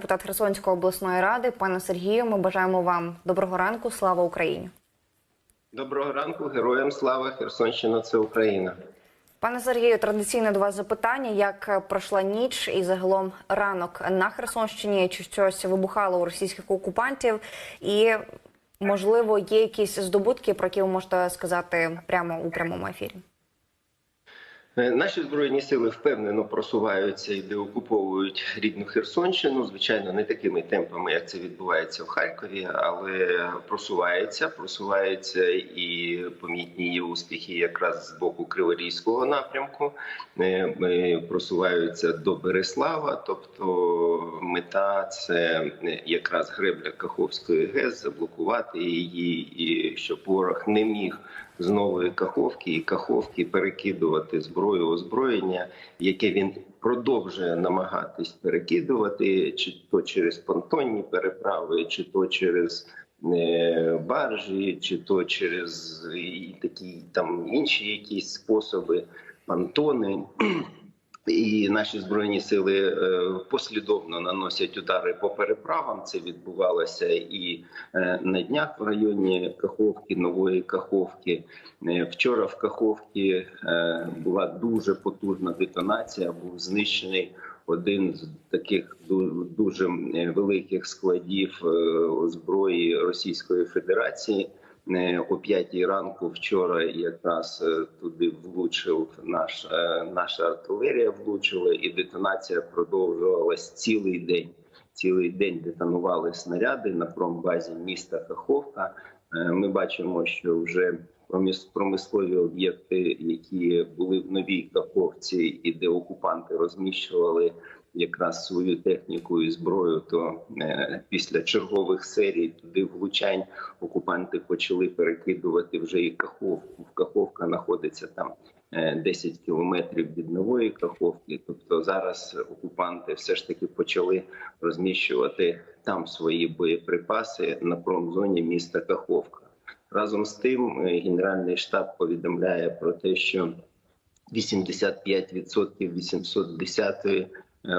Депутат Херсонської обласної ради, пане Сергію, ми бажаємо вам доброго ранку. Слава Україні. Доброго ранку, героям слава Херсонщина. Це Україна. Пане Сергію, традиційне до вас запитання: як пройшла ніч і загалом ранок на Херсонщині? Чи щось вибухало у російських окупантів? І можливо є якісь здобутки, про які ви можете сказати прямо у прямому ефірі? Е, Наші збройні сили впевнено просуваються і деокуповують рідну Херсонщину. Звичайно, не такими темпами, як це відбувається в Харкові, але просувається, просувається і помітні є успіхи якраз з боку Криворізького напрямку. Е, е, Просуваються до Береслава, тобто мета це якраз гребля Каховської ГЕС, заблокувати її, і щоб ворог не міг з нової каховки і каховки перекидувати зброю озброєння, яке він продовжує намагатись перекидувати, чи то через понтонні переправи, чи то через е, баржі, чи то через і такі там інші якісь способи, понтони. І наші збройні сили е, послідовно наносять удари по переправам. Це відбувалося і е, на днях в районі Каховки, нової Каховки. Е, Вчора в Каховці була дуже потужна детонація. Був знищений один з таких дуже великих складів зброї Російської Федерації. О п'ятій ранку вчора якраз е, туди влучив наш е, наша артилерія. Влучила, і детонація продовжувалась цілий день. Цілий день детонували снаряди на промбазі міста Каховка. Е, Ми бачимо, що вже промислові об'єкти, які були в новій Каховці, і де окупанти розміщували якраз свою техніку і зброю, то е, після чергових серій туди влучань окупанти почали перекидувати вже і Каховку. Каховка знаходиться там е, 10 кілометрів від нової Каховки. Тобто зараз окупанти все ж таки почали розміщувати там свої боєприпаси на промзоні міста Каховка. Разом з тим, е, генеральний штаб повідомляє про те, що 85% 810-ї е,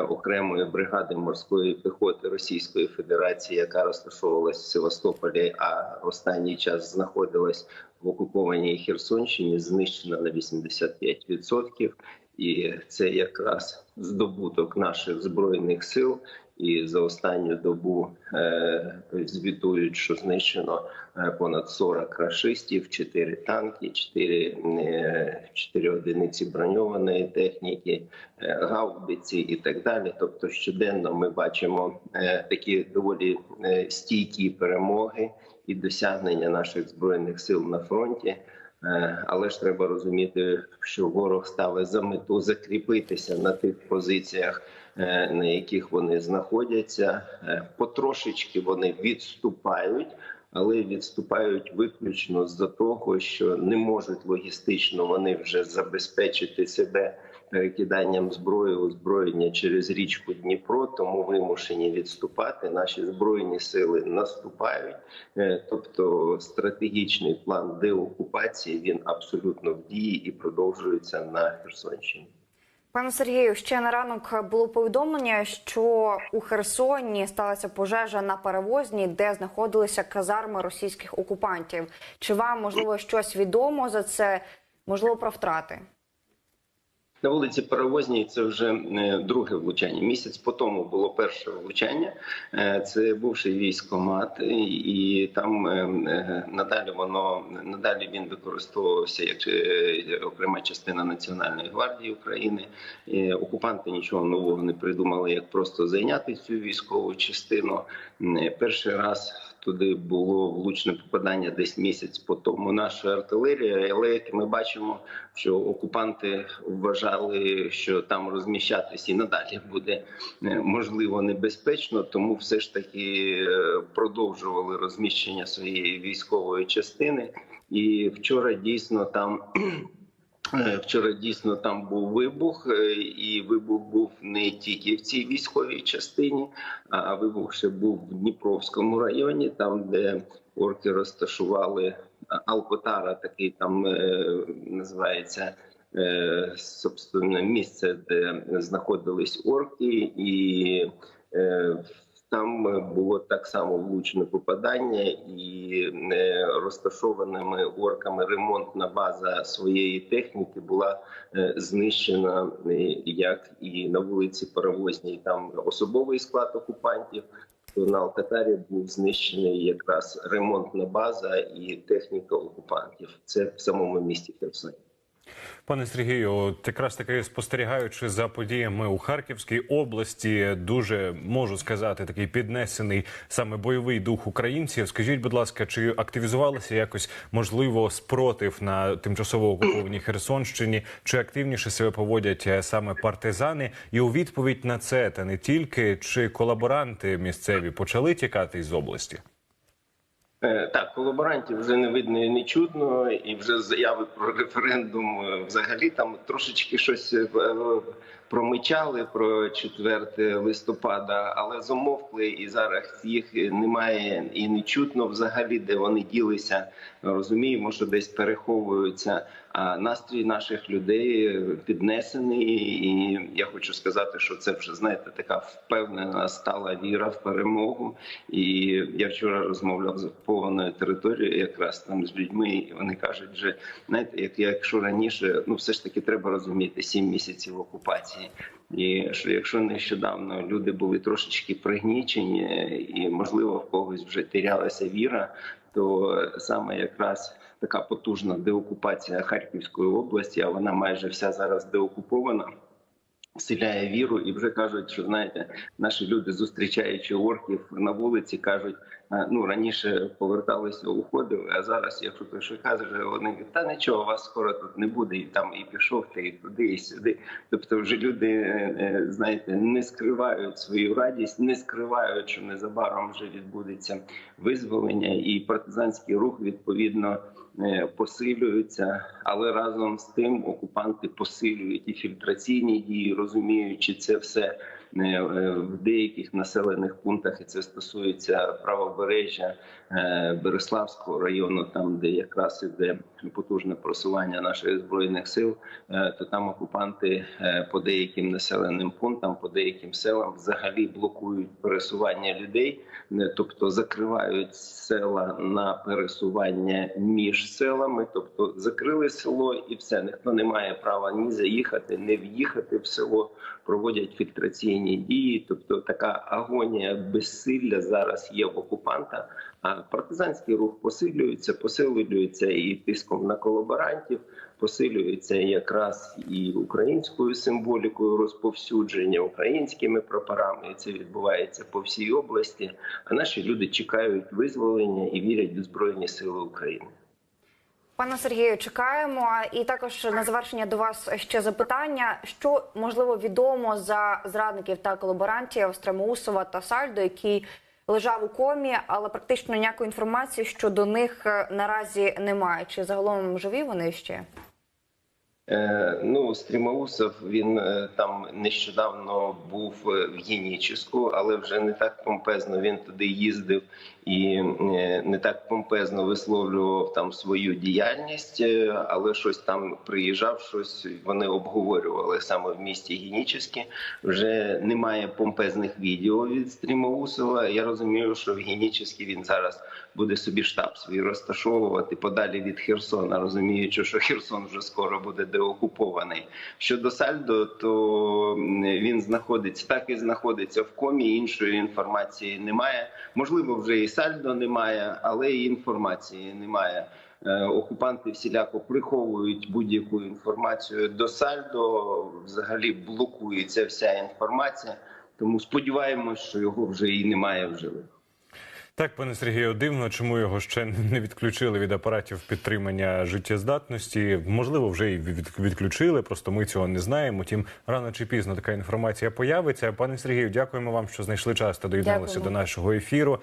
окремої бригади морської піхоти Російської Федерації, яка розташовувалась в Севастополі, а в останній час знаходилась в окупованій Херсонщині, знищена на 85%. І це якраз здобуток наших збройних сил. І за останню добу е, звітують, що знищено е, понад 40 рашистів, 4 танки, 4, е, 4 одиниці броньованої техніки, е, гаубиці і так далі. Тобто, щоденно ми бачимо е, такі доволі е, стійкі перемоги і досягнення наших збройних сил на фронті. Е, Але ж треба розуміти, що ворог ставить за мету закріпитися на тих позиціях, е, на яких вони знаходяться. Е, Потрошечки вони відступають, але відступають виключно з-за того, що не можуть логістично вони вже забезпечити себе перекиданням зброї озброєння через річку Дніпро, тому вимушені відступати. Наші збройні сили наступають. Е, Тобто стратегічний план деокупації він абсолютно в дії і продовжується на Херсонщині. Пане Сергію, ще на ранок було повідомлення, що у Херсоні сталася пожежа на перевозній, де знаходилися казарми російських окупантів. Чи вам можливо щось відомо за це? Можливо, про втрати? На вулиці Паровозній це вже е, друге влучання. Місяць по тому було перше влучання. Е, Це бувший військомат, і- там е, надалі воно надалі він використовувався як окрема частина Національної гвардії України. Окупанти нічого нового не придумали, як просто зайняти цю військову частину. Перший раз туди було влучне попадання десь місяць по тому. Наша артилерія, але як ми бачимо, що окупанти вважали, що там розміщатись і надалі буде е, можливо небезпечно, тому все ж таки е, продовжували розміщення своєї військової частини. І вчора дійсно там. Е, Вчора дійсно там був вибух, е, і вибух був не тільки в цій військовій частині, а вибух ще був в Дніпровському районі, там де орки розташували Алкотара, такий там е, називається собственно місце, де знаходились орки, і е, Там е, було так само влучне попадання, і е, розташованими орками ремонтна база своєї техніки була е, знищена, як і на вулиці Паровозній. Там особовий склад окупантів. То на Алкатарі був знищений якраз ремонтна база і техніка окупантів. Це в самому місті Херсоні. Пане Сергію, от якраз таки спостерігаючи за подіями у Харківській області, дуже можу сказати, такий піднесений саме бойовий дух українців. Скажіть, будь ласка, чи активізувалося якось можливо спротив на тимчасово окупованій Херсонщині? Чи активніше себе поводять е, саме партизани? І у відповідь на це та не тільки чи колаборанти місцеві почали тікати із області? Е, Так, колаборантів вже не видно і не чудно, і вже заяви про референдум е, взагалі там трошечки щось е, промичали про 4 листопада, але замовкли, і зараз їх немає і не чутно взагалі, де вони ділися. Розуміємо, що десь переховуються. А настрій наших людей піднесений, і я хочу сказати, що це вже знаєте, така впевнена стала віра в перемогу. І я вчора розмовляв з окупованою територією, якраз там з людьми, і вони кажуть, вже знаєте, як якщо раніше, ну все ж таки треба розуміти сім місяців окупації. І що якщо нещодавно люди були трошечки пригнічені, і можливо в когось вже терялася віра, то саме якраз така потужна деокупація Харківської області, а вона майже вся зараз деокупована. Вселяє віру, і вже кажуть, що знаєте, наші люди, зустрічаючи орків на вулиці, кажуть: «А, ну раніше поверталися, уходили, а зараз, якщо той каже, вони та нічого, вас скоро тут не буде, і там і пішов ти і туди, і сюди. Тобто, вже люди е, е, знаєте, не скривають свою радість, не скривають, що незабаром вже відбудеться визволення, і партизанський рух відповідно е, посилюється, але разом з тим окупанти посилюють і фільтраційні дії, розуміючи це все в деяких населених пунктах, і це стосується правобережжя е, Береславського району, там де якраз іде потужне просування наших збройних сил, е, то там окупанти е, по деяким населеним пунктам, по деяким селам взагалі блокують пересування людей, е, тобто закривають села на пересування між селами, тобто закрили село і все. Ніхто не має права ні заїхати, ні в'їхати в село. Проводять фільтраційні дії, тобто така агонія безсилля зараз є в окупанта. А партизанський рух посилюється, посилюється і тиском на колаборантів, посилюється якраз і українською символікою розповсюдження українськими прапорами. І це відбувається по всій області. А наші люди чекають визволення і вірять в збройні сили України. Пане Сергію, чекаємо. І також на завершення до вас ще запитання: що можливо відомо за зрадників та колаборантів Стремоусова та Сальдо, який лежав у комі, але практично ніякої інформації щодо них е, наразі немає. Чи загалом живі вони ще? Е, Ну, Стрімаусов він е, там нещодавно був в Геніческу, але вже не так помпезно він туди їздив і е, не так помпезно висловлював там свою діяльність, е, але щось там приїжджав, щось вони обговорювали саме в місті Геніческе. Вже немає помпезних відео від Стрімаусова. Я розумію, що в Геніческе він зараз буде собі штаб свій розташовувати подалі від Херсона, розуміючи, що Херсон вже скоро буде деокупований. Щодо Сальдо, то він знаходиться так і знаходиться в комі. Іншої інформації немає. Можливо, вже і Сальдо немає, але і інформації немає. Е, Окупанти всіляко приховують будь-яку інформацію до Сальдо. Взагалі блокується вся інформація. Тому сподіваємось, що його вже і немає в живих. Так, пане Сергію, дивно, чому його ще не відключили від апаратів підтримання життєздатності. Можливо, вже і відключили. Просто ми цього не знаємо. Тім рано чи пізно така інформація появиться. Пане Сергію, дякуємо вам, що знайшли час та доєдналися до нашого ефіру.